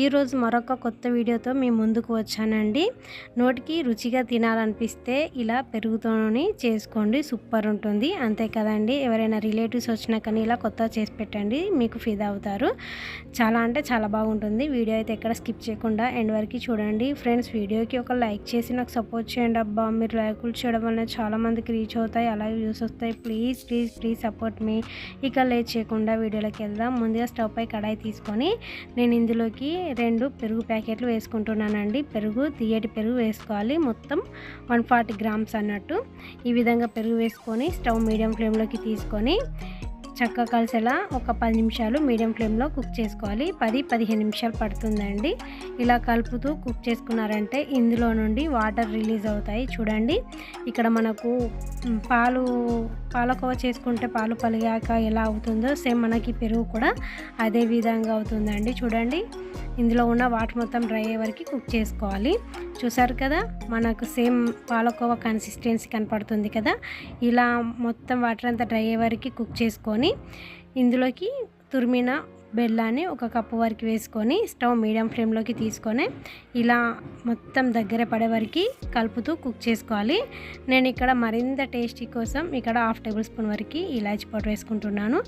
ఈరోజు మరొక కొత్త వీడియోతో మేము ముందుకు వచ్చానండి. నోటికి రుచిగా తినాలనిపిస్తే ఇలా పెరుగుతోని చేసుకోండి. సూపర్ ఉంటుంది. అంతే కదండి. ఎవరైనా రిలేటివ్స్ వచ్చినా కానీ ఇలా కొత్తగా చేసి పెట్టండి. మీకు ఫిదా అవుతారు. చాలా అంటే చాలా బాగుంటుంది. వీడియో అయితే ఎక్కడ స్కిప్ చేయకుండా ఎండ్ వరకు చూడండి. ఫ్రెండ్స్ వీడియోకి ఒక లైక్ చేసి నాకు సపోర్ట్ చేయండి అబ్బా. మీరు లైకులు చేయడం వల్ల చాలామందికి రీచ్ అవుతాయి. అలాగే వ్యూస్ వస్తాయి. Please please please support me. ఇక లేట్ చేయకుండా వీడియోలోకి వెళ్దాం. ముందుగా స్టవ్ పై కడాయి తీసుకొని నేను ఇందులోకి రెండు పెరుగు ప్యాకెట్లు వేసుకుంటున్నానండి. పెరుగు తీయటి పెరుగు వేసుకోవాలి. మొత్తం వన్ ఫార్టీ గ్రామ్స్ అన్నట్టు. ఈ విధంగా పెరుగు వేసుకొని స్టవ్ మీడియం ఫ్లేమ్లోకి తీసుకొని చక్కగా కలిసేలా ఒక పది నిమిషాలు మీడియం ఫ్లేమ్లో కుక్ చేసుకోవాలి. పది పదిహేను నిమిషాలు పడుతుందండి. ఇలా కలుపుతూ కుక్ చేసుకున్నారంటే ఇందులో నుండి వాటర్ రిలీజ్ అవుతాయి. చూడండి. ఇక్కడ మనకు పాలు పాలకోవ చేసుకుంటే పాలు పలిగాక ఎలా అవుతుందో సేమ్ మనకి పెరుగు కూడా అదే విధంగా అవుతుందండి. చూడండి. ఇందులో ఉన్న వాటర్ మొత్తం డ్రై అయ్యే వరకు కుక్ చేసుకోవాలి. చూసారు కదా మనకు సేమ్ పాలకోవా కన్సిస్టెన్సీ కనపడుతుంది కదా. ఇలా మొత్తం వాటర్ అంతా డ్రై అయ్యే వరకు కుక్ చేసుకొని ఇందులోకి తురిమిన బెల్లాన్ని ఒక కప్పు వరకు వేసుకొని స్టవ్ మీడియం ఫ్లేమ్లోకి తీసుకొని ఇలా మొత్తం దగ్గర పడే వరకు కలుపుతూ కుక్ చేసుకోవాలి. నేను ఇక్కడ మరింత టేస్టీ కోసం ఇక్కడ హాఫ్ టేబుల్ స్పూన్ వరకు ఇలాచి పౌడర్ వేసుకుంటున్నాను.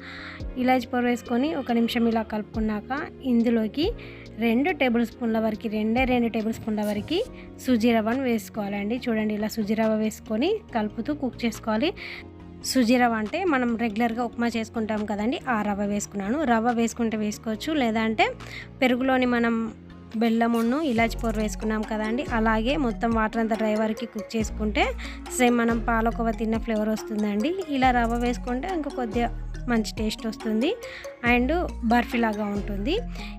ఇలాచి పౌడర్ వేసుకొని ఒక నిమిషం ఇలా కలుపుకున్నాక ఇందులోకి రెండు టేబుల్ స్పూన్ల వరకు రెండే రెండు టేబుల్ స్పూన్ల వరకు సుజీ రవ్వను వేసుకోవాలండి. చూడండి ఇలా సుజీ రవ్వ వేసుకొని కలుపుతూ కుక్ చేసుకోవాలి. సుజీ రవ్వ అంటే మనం రెగ్యులర్గా ఉప్మా చేసుకుంటాం కదండి. ఆ రవ్వ వేసుకున్నాను. రవ్వ వేసుకుంటే వేసుకోవచ్చు. లేదంటే పెరుగులోని మనం బెల్లమును ఇలాచి పొర వేసుకున్నాం కదండి. అలాగే మొత్తం వాటర్ అంతా డ్రైవర్కి కుక్ చేసుకుంటే సేమ్ మనం పాలకోవ తిన్న ఫ్లేవర్ వస్తుందండి. ఇలా రవ్వ వేసుకుంటే ఇంకా కొద్దిగా మంచి టేస్ట్ వస్తుంది. అండ్ బర్ఫీ లాగా ఉంటుంది.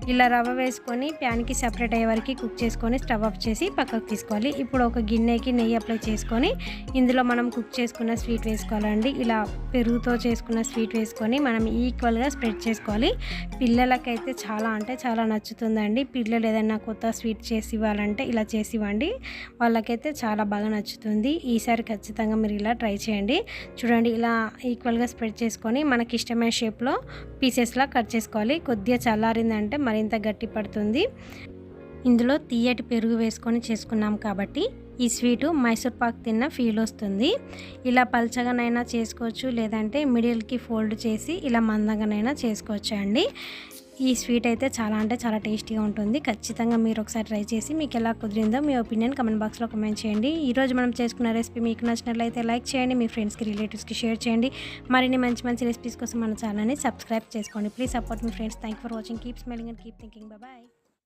ఇలా రవ్వ వేసుకొని ప్యాన్కి సపరేట్ అయ్యే వరకు కుక్ చేసుకొని స్టవ్ ఆఫ్ చేసి పక్కకు తీసుకోవాలి. ఇప్పుడు ఒక గిన్నెకి నెయ్యి అప్లై చేసుకొని ఇందులో మనం కుక్ చేసుకున్న స్వీట్ వేసుకోవాలండి. ఇలా పెరుగుతో చేసుకున్న స్వీట్ వేసుకొని మనం ఈక్వల్గా స్ప్రెడ్ చేసుకోవాలి. పిల్లలకైతే చాలా అంటే చాలా నచ్చుతుందండి. పిల్లలు ఏదైనా కొత్త స్వీట్ చేసి ఇవ్వాలంటే ఇలా చేసి ఇవ్వండి. వాళ్ళకైతే చాలా బాగా నచ్చుతుంది. ఈసారి ఖచ్చితంగా మీరు ఇలా ట్రై చేయండి. చూడండి ఇలా ఈక్వల్గా స్ప్రెడ్ చేసుకొని మనకి మనకి ఇష్టమైన షేప్లో పీసెస్లా కట్ చేసుకోవాలి. కొద్దిగా చల్లారిందంటే మరింత గట్టి పడుతుంది. ఇందులో తీయటి పెరుగు వేసుకొని చేసుకున్నాం కాబట్టి ఈ స్వీటు మైసూర్ పాక్ తిన్న ఫీల్ వస్తుంది. ఇలా పల్చగానైనా చేసుకోవచ్చు లేదంటే మిడిల్కి ఫోల్డ్ చేసి ఇలా మందంగానైనా చేసుకోవచ్చు అండి ఈ స్వీట్ అయితే చాలా అంటే చాలా టేస్టీగా ఉంటుంది. ఖచ్చితంగా మీరు ఒకసారి ట్రై చేసి మీకు ఎలా కుదిరిందో మీ ఒపీనియన్ కమెంట్ బాక్స్లో కమెంట్ చేయండి. ఈరోజు మనం చేసుకున్న రెసిపీ మీకు నచ్చినట్లయితే లైక్ చేయండి మీ ఫ్రెండ్స్కి రిలేటివ్స్కి షేర్ చేయండి. మరిన్ని మంచి మంచి రెసిపీస్ కోసం మన ఛానల్ని సబ్స్క్రైబ్ చేసుకోండి. Please support me friends. Thank for watching. Keep smiling and keep thinking. Bye.